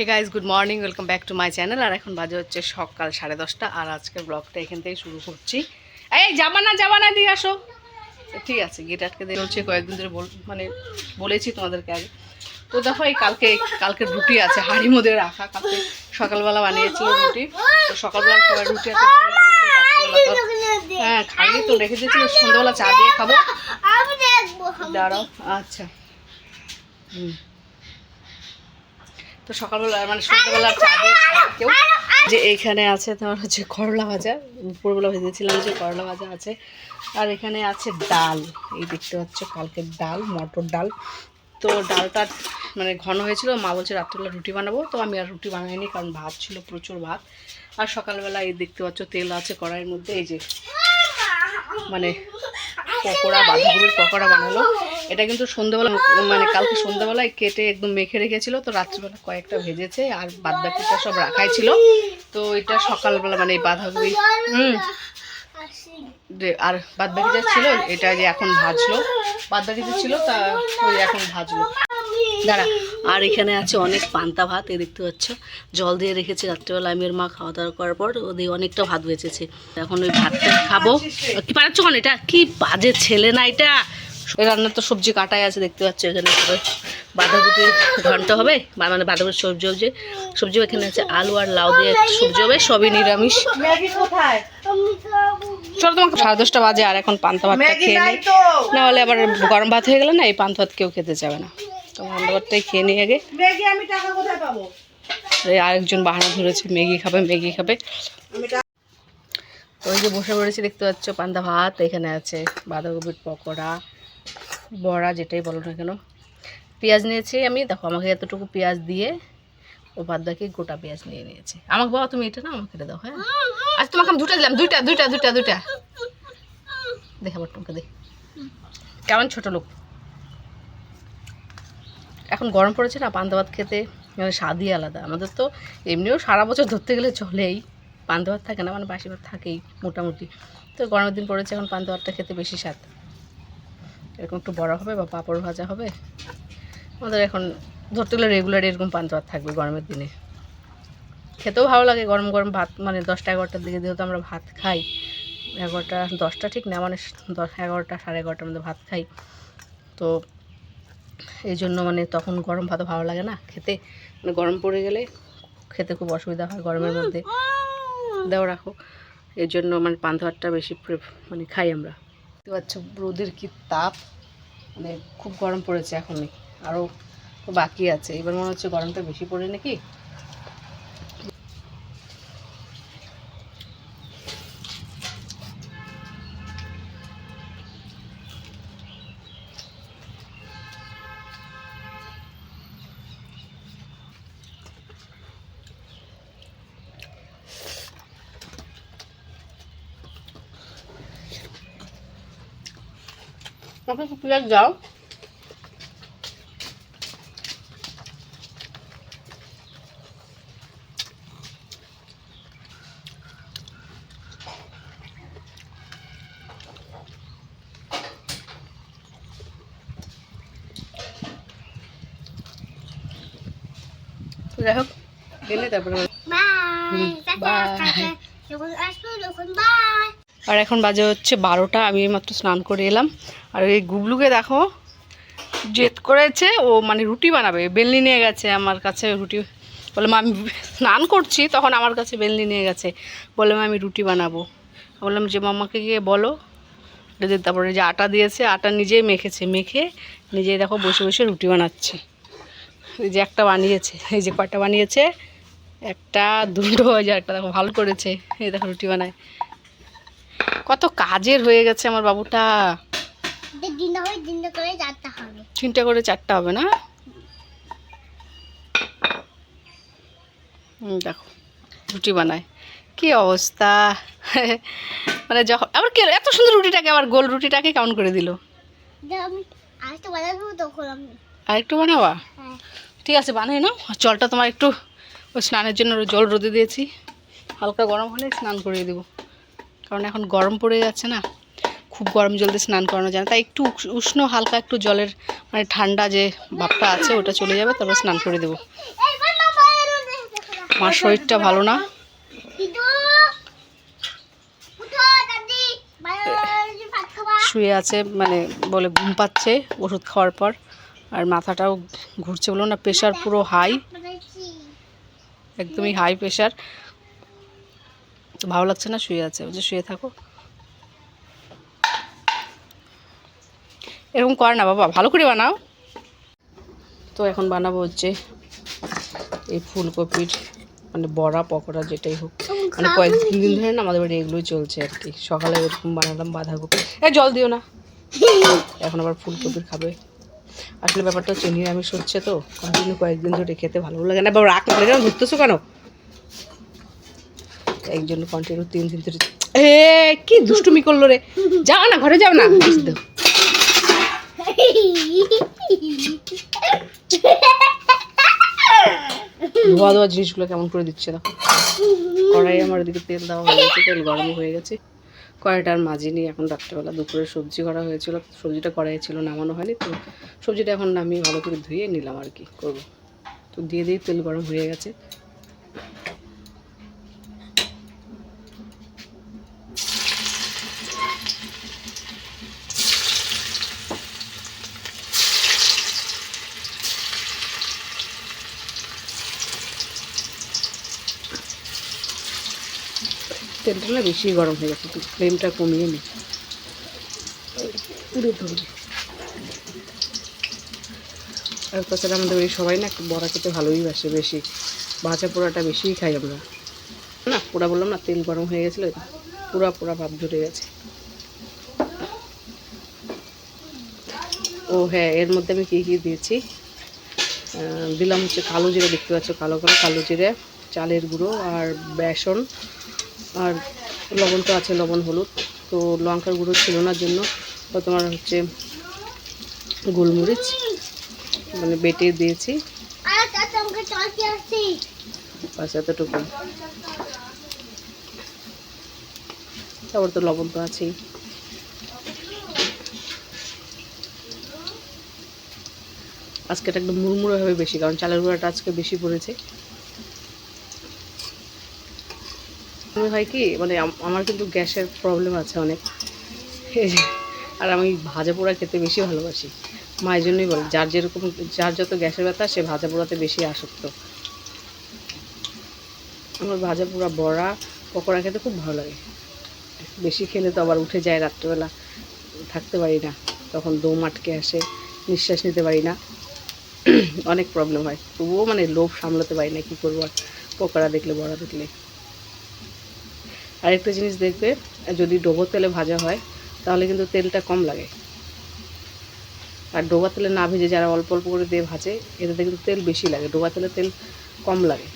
Hey guys good morning welcome back to my channel আর এখন বাজে হচ্ছে সকাল সাড়ে দশটা আর আজকের ব্লগটা এখান থেকে শুরু করছি। এই যাবা না যাবা দিয়ে আসো। ঠিক আছে গেট আটকে দিয়ে হচ্ছে কয়েকদিন ধরে বল মানে বলেছি তোমাদেরকে আগে। তো দেখো এই কালকে কালকে রুটি আছে হাড়ি মধ্যে রাখা। কালকে সকালবেলা বানিয়েছিল রুটি। তো সকালবেলা সবাই রুটি হ্যাঁ খাইনি তো রেখে দিয়েছি সন্ধ্যাবেলা চা দিয়ে খাব। দাঁড়াও আচ্ছা। হুম। তো সকালবেলা মানে সন্ধ্যাবেলা চা দিয়ে কেউ। যে এইখানে আছে তোমার হচ্ছে করলা ভাজা উপরবেলা ভেজেছিলাম যে করলা ভাজা আছে। আর এখানে আছে ডাল এই দেখতে পাচ্ছ কালকের ডাল মটর ডাল। তো ডালটা মানে ঘন হয়েছিল মা বলছে রাত্রিবেলা রুটি বানাবো তো আমি আর রুটি বানাইনি কারণ ভাত ছিল প্রচুর ভাত। আর সকালবেলা এই দেখতে পাচ্ছ তেল আছে কড়াইয়ের মধ্যে এই যে মানে পকোড়া, বাঁধাকপির পকোড়া বানালো। এটা কিন্তু সন্ধ্যাবেলা মানে কালকে সন্ধ্যাবেলায় কেটে একদম মেখে রেখেছিল, তো রাত্রিবেলা কয়েকটা ভেজেছে আর বাদ বাকিটা সব রাখাই ছিল। তো এটা সকালবেলা মানে এই বাঁধাকপি, হুম। আর বাদবাকি যা ছিল, এটা যে এখন ভাজলো। বাদ বাকি যে ছিল, তা ওই এখন ভাজলো। দাঁড়া। আর এখানে আছে অনেক পান্তা ভাত এ দেখতে পাচ্ছ। জল দিয়ে রেখেছি রাত্রেবেলা আমি আর মা খাওয়া দাওয়া করার পর ওদের অনেকটা ভাত বেঁচেছে। এখন ওই ভাতটা খাব। কি পারাচ্ছ কেন এটা? কি বাজে ছেলে না এটা? এই রান্নার তো সবজি কাটাই আছে দেখতে পাচ্ছ এখানে বাঁধাকপি ঘণ্টা হবে মানে বাঁধাকপির সবজি হবে সবজি এখানে আছে আলু আর লাউ দিয়ে সবজি হবে সবই নিরামিষ। চলো তোমাকে সাড়ে দশটা বাজে আর এখন পান্তা ভাতটা খেয়ে নিই না হলে আবার গরম ভাত হয়ে গেলে না এই পান্তা ভাত কেউ খেতে যাবে না। তো খেয়ে নিই আগে। আরেকজন বাহানা ধরেছে ম্যাগি খাবে ম্যাগি খাবে। ওই যে বসে পড়েছি দেখতে পাচ্ছ পান্তা ভাত এখানে আছে বাঁধাকপির পকোড়া বড়া যেটাই বলো না কেন। পেঁয়াজ নিয়েছি আমি দেখো আমাকে এতটুকু পেঁয়াজ দিয়ে ও বাদ বাকি গোটা পেঁয়াজ নিয়ে নিয়েছে। আমাকে বাবা তুমি এটা না আমাকে এটা দাও হ্যাঁ? আচ্ছা তোমাকে আমি দুটা দিলাম দুইটা দুইটা দুইটা দুইটা। দেখাবার তোমাকে দেখ। কেমন ছোট লোক। এখন গরম পড়েছে না পান্তা ভাত খেতে মানে স্বাদই আলাদা। আমাদের তো এমনিও সারা বছর ধরতে গেলে চলেই। পান্তা ভাত থাকে না মানে বাসি ভাত থাকেই মোটামুটি। তো গরমের দিন পড়েছে এখন পান্তা ভাতটা খেতে বেশি স্বাদ। এরকম একটু বড় হবে বা পাঁপড় ভাজা হবে। আমাদের এখন ধরতে গেলে রেগুলার এরকম পান্তা ভাত থাকবে গরমের দিনে। খেতেও ভালো লাগে, গরম গরম ভাত মানে দশটা এগারোটার দিকে যেহেতু আমরা ভাত খাই, এগারোটা, দশটা ঠিক না মানে দশ, এগারোটা, সাড়ে এগারোটার মধ্যে ভাত খাই। তো এই জন্য মানে তখন গরম ভাত ভালো লাগে না খেতে। মানে গরম পড়ে গেলে খেতে খুব অসুবিধা হয় গরমের মধ্যে। দেওয়া রাখো। এর জন্য মানে পান্তা ভাতটা বেশি মানে খাই আমরা। দেখতে পাচ্ছ রোদের কি তাপ। মানে খুব গরম পড়েছে এখনই আরও বাকি আছে। এবার মনে হচ্ছে গরমটা বেশি পড়ে নাকি? আমাকে একটু পেঁয়াজ দাও যাই হোক তারপরে বাই. যখন আসব তখন বাই আর এখন বাজে হচ্ছে বারোটা, আমি মাত্র স্নান করে এলাম। আর এই গুবলুকে দেখো, জেদ করেছে ও মানে রুটি বানাবে। বেলনি নিয়ে গেছে আমার কাছে রুটি। বলে, মা, আমি স্নান করছি, তখন আমার কাছে বেলনি নিয়ে গেছে। বলে, মা, আমি রুটি বানাবো। বললাম, যে মামাকে গিয়ে বলো। তারপরে যে আটা দিয়েছে, আটা নিজেই মেখেছে। মেখে নিজেই দেখো বসে বসে রুটি বানাচ্ছে। এই যে একটা বানিয়েছে, এই যে কয়টা বানিয়েছে? একটা, দুটো ওই যে একটা দেখো, ভালো করেছে। এই দেখো রুটি বানায়। কত কাজের হয়ে গেছে আমার বাবুটা। তিনটা করে চারটা হবে না? দেখো রুটি বানায়। কি অবস্থা? মানে যখন আবার কি এত সুন্দর রুটিটাকে আবার গোল রুটিটাকে কেমন করে দিল? আর একটু বানাবা? হ্যাঁ। ঠিক আছে বানাই নাও। আর জলটা তোমার একটু ওই স্নানের জন্য জল রোদে দিয়েছি। হালকা গরম হলে স্নান করিয়ে দেবো। কারণ এখন গরম পড়ে যাচ্ছে না, খুব গরম জল দিয়ে স্নান করানো যায় না। তাই একটু উষ্ণ হালকা একটু জলের মানে ঠান্ডা যে ভাবটা আছে ওটা চলে যাবে, তারপর স্নান করে দেবো। এইবার মামা এলো মার শরীরটা ভালো না। শুয়ে আছে মানে বলে ঘুম পাচ্ছে ওষুধ খাওয়ার পর, আর মাথাটাও ঘুরছে বলো না প্রেশার পুরো হাই একদমই হাই প্রেশার তো ভালো লাগছে না শুয়ে আছে। বলছে শুয়ে থাকো। এরকম কর না বাবা ভালো করে বানাও। তো এখন বানাবো হচ্ছে এই ফুলকপির মানে বড়া পকোড়া যেটাই হোক। মানে কয়েকদিন দিন ধরে না আমাদের বাড়ি এগুলোই চলছে আর কি। সকালে এরকম বানালাম বাঁধাকপি। এ জল দিও না। এখন আবার ফুলকপির খাবে। আসলে ব্যাপারটা হচ্ছে নিরামিষ হচ্ছে তো কন্টিনিউ কয়েকদিন ধরে খেতে ভালো লাগে না। বাবা রাখ ধরতেছো কেন? একজন কন্টিনিউ তিন দিন ধরে এ কি দুষ্টুমি করল রে? যাও না ঘরে যাও না। দাও। ধোয়া ধোয়া জিনিসগুলো কেমন করে দিচ্ছে না কড়াই আমার এদিকে তেল দেওয়া হয়ে গেছে তেল গরম হয়ে গেছে। কড়াইটা আর মাজিনি এখন রাত্রেবেলা দুপুরে সবজি করা হয়েছিল। সবজিটা কড়াই ছিল নামানো হয়নি তো সবজিটা এখন নামিয়ে ভালো করে ধুয়ে নিলাম আর কি করব। তো দিয়ে দিয়ে তেল গরম হয়ে গেছে। তেলটা বেশি গরম হয়ে গেছে, একটু ফ্লেমটা কমিয়ে নি। আর তাছাড়া আমাদের ওই সবাই না একটু বড়া খেতে ভালোই বাসে বেশি। ভাজা পোড়াটা বেশিই খাই আমরা। না, পোড়া বললাম না, তেল গরম হয়ে গেছিল পুরা পুরা ভাব ধরে গেছে। ও হ্যাঁ এর মধ্যে আমি কী কী দিয়েছি? দিলাম হচ্ছে কালো জিরে, দেখতে পাচ্ছ কালো কালো কালো জিরে, চালের গুঁড়ো আর বেসন। আর লবণ তো আছে, লবণ, হলুদ। তো লঙ্কার গুঁড়ো ছিল না জন্য। তো তোমার হচ্ছে গোলমরিচ মানে বেটে দিয়েছি। এতটুকু। তারপর তো লবণ তো আছেই। আজকে এটা একদম মুড়মুড়ে হবে বেশি, কারণ চালের গুঁড়াটা আজকে বেশি পড়েছে। মনে হয় কি মানে আমার কিন্তু গ্যাসের প্রবলেম আছে অনেক। আর আমি ভাজা পোড়া খেতে বেশি ভালোবাসি। মায়ের জন্যই বলে, যার যেরকম, যার যত গ্যাসের ব্যথা, সে ভাজা পোড়াতে বেশি আসক্ত। আমার ভাজা পোড়া বড়া, পকোড়া খেতে খুব ভালো লাগে। বেশি খেলে তো আবার উঠে যায় রাত্রেবেলা। থাকতে পারি না। তখন দম আটকে আসে, নিঃশ্বাস নিতে পারি না। অনেক প্রবলেম হয়। তবুও মানে লোভ সামলাতে পারি না কী করব আর। পকোড়া দেখলে, বড়া দেখলে। আরেকটা জিনিস দেখবে, যদি ডোবো তেলে ভাজা হয়, তাহলে কিন্তু তেলটা কম লাগে। আর ডোবা তেলে না ভেজে যারা অল্প অল্প করে দিয়ে ভাজে, এটাতে কিন্তু তেল বেশি লাগে, ডোবা তেলে তেল কম লাগে।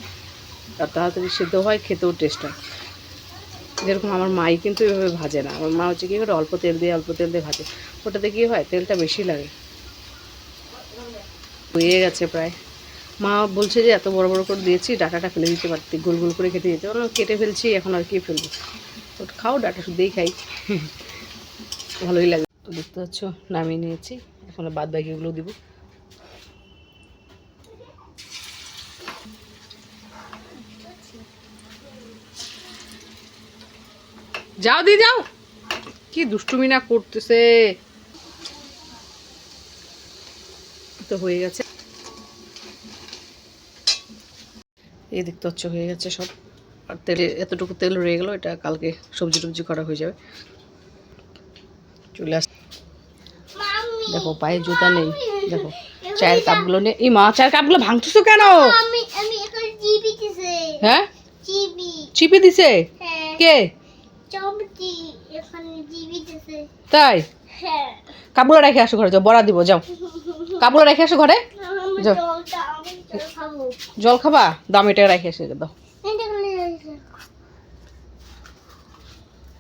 আর তাড়াতাড়ি সেদ্ধ হয়, খেতেও টেস্ট হয়। যেরকম আমার মাই কিন্তু এভাবে ভাজে না। আমার মা হচ্ছে কী করে, অল্প তেল দিয়ে, অল্প তেল দিয়ে ভাজে। ওটাতে কী হয়, তেলটা বেশি লাগে। হয়ে গেছে প্রায়। মা বলছে যে, এত বড় বড় করে দিয়েছি, ডাটাটা ফেলে দিতে পারতি। গোল গোল করে কেটে দিতে বললাম, কেটে ফেলছি, এখন আর কি ফেলব? ওটা খাও ডাটা, শুধুই খাই। ভালোই লাগে। তো দেখতে পাচ্ছ, নামিয়ে নিয়েছি। এখন বাদ বাকিগুলো দিব। যাও দি, যাও। কি দুষ্টুমি না করতেছে। তো হয়ে গেছে। এই দেখতে হচ্ছে হয়ে গেছে সব। আর তেলে এতটুকু তেল রয়ে গেলো এটা কালকে সবজি টবজি করা হয়ে যাবে। চলে আস দেখো পায়ে জুতা নেই। দেখো চায়ের কাপগুলো নিয়ে এই মা চায়ের কাপগুলো ভাঙতেছো কেন? হ্যাঁ? চিপে দিছে? হ্যাঁ। কে? তাই? হ্যাঁ। কাপগুলো রেখে আসো ঘরে যাও বড়া দিব যাও। কাপগুলো রেখে আসো ঘরে। জল খাব। দাম এটা রেখে এসে দাও।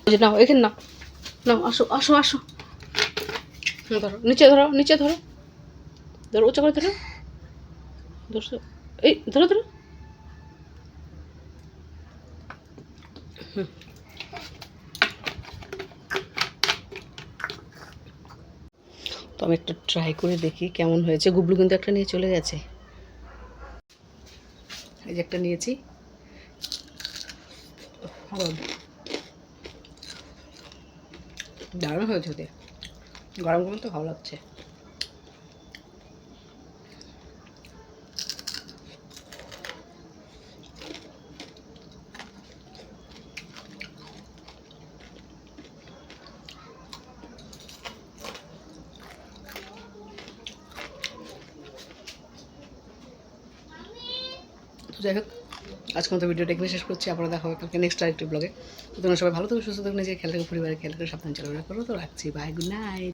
নাও এখানে নাও। নাও আসো আসো আসো। ধরো নিচে ধরো নিচে ধরো। ধরো উঁচু করে ধরো। ধরছো। এই ধরো ধরো। হুম। আমি একটু ট্রাই করে দেখি কেমন হয়েছে। গুবলু কিন্তু একটা নিয়ে চলে গেছে। এই যে একটা নিয়েছি। দারুণ হয়েছে ওদের। গরম গরম তো ভালো লাগছে। যাই হোক আজকে মতো ভিডিওটা এখানে শেষ করছি। আপনারা দেখা হবে কালকে নেক্সট আরেকটি ব্লগে তোমরা সবাই ভালো থাকো, সুস্থ থাকো নিজের খেলা থাকো পরিবারের খেলা করে সাবধান চলাফেরা করো তো রাখছি। Bye good night